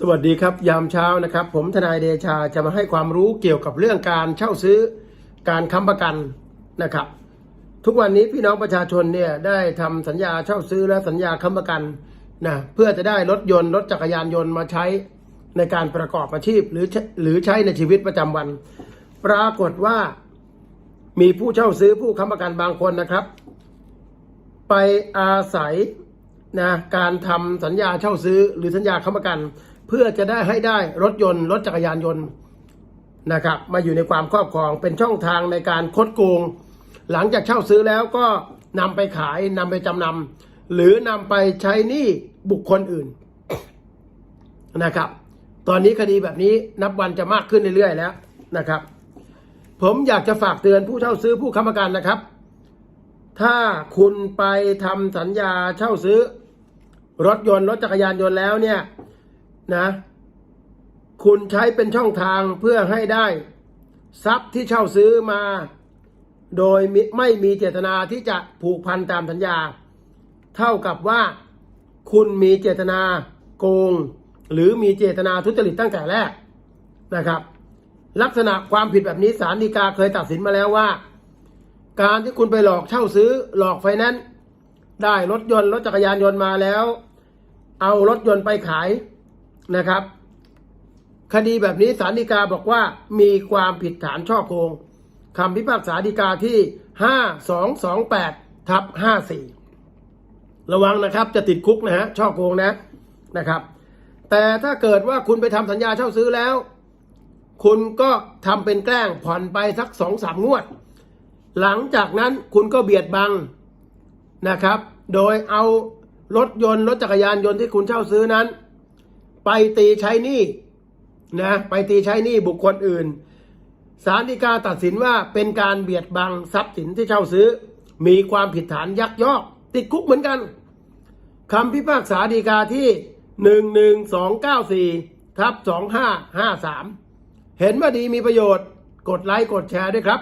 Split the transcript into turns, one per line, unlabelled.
สวัสดีครับยามเช้านะครับ ผมทนายเดชาจะมาให้ความรู้เกี่ยวกับเรื่องการเช่าซื้อการค้ำประกันนะครับ ทุกวันนี้พี่น้องประชาชนเนี่ยได้ทำสัญญาเช่าซื้อและสัญญาค้ำประกันนะเพื่อจะได้รถยนต์รถจักรยานยนต์มาใช้ในการประกอบอาชีพหรือหรือใช้ในชีวิตประจำวัน ปรากฏว่ามีผู้เช่าซื้อผู้ค้ำประกันบางคนนะครับ ไปอาศัยนะการทำสัญญาเช่าซื้อหรือสัญญาค้ำประกัน เพื่อจะได้ให้ได้รถยนต์ รถจักรยานยนต์นะครับ มาอยู่ในความครอบครองเป็นช่องทางในการคดโกง หลังจากเช่าซื้อแล้วก็นำไปขายนำไปจำนำหรือนำไปใช้หนี้บุคคลอื่นนะครับ ตอนนี้คดีแบบนี้นับวันจะมากขึ้นเรื่อยๆแล้วนะครับ ผมอยากจะฝากเตือนผู้เช่าซื้อผู้ค้ำประกันนะครับ ถ้าคุณไปทำสัญญาเช่าซื้อ รถยนต์รถจักรยานยนต์แล้วเนี่ย นะ คุณใช้เป็นช่องทางเพื่อให้ได้ ทรัพย์ที่เช่าซื้อมา โดยไม่มีเจตนาที่จะผูกพันตามสัญญา เท่ากับว่า คุณมีเจตนาโกง หรือมีเจตนาทุจริตตั้งแต่แรกนะครับ ลักษณะความผิดแบบนี้ศาลฎีกาเคยตัดสินมาแล้วว่า การที่คุณไปหลอกเช่าซื้อ หลอกไฟแนนซ์ได้รถยนต์รถจักรยานยนต์มาแล้ว เอารถยนต์ไปขาย นะครับ คดีแบบนี้ศาลฎีกาบอกว่ามีความผิดฐานช่อโกงคำพิพากษาฎีกาที่ 5228ทับ54 ระวังนะครับจะติดคุกนะฮะช่อโกงนะนะครับ แต่ถ้าเกิดว่าคุณไปทำสัญญาเช่าซื้อแล้ว คุณก็ทำเป็นแกล้งผ่อนไปสักสองสามงวด หลังจากนั้นคุณก็เบียดบังนะครับ โดยเอารถยนต์รถจักรยานยนต์ที่คุณเช่าซื้อนั้น ไปตีใช้หนี้นะไปตีใช้หนี้บุคคลอื่นศาลฎีกาตัดสินว่าเป็นการเบียดบังทรัพย์สินที่เช่าซื้อ มีความผิดฐานยักยอก ติดคุกเหมือนกันคำพิพากษาฎีกาที่หนึ่งหนึ่งสองเก้าสี่ทับสองห้าห้าสามเห็นว่าดีมีประโยชน์ กดไลค์กดแชร์ด้วยครับ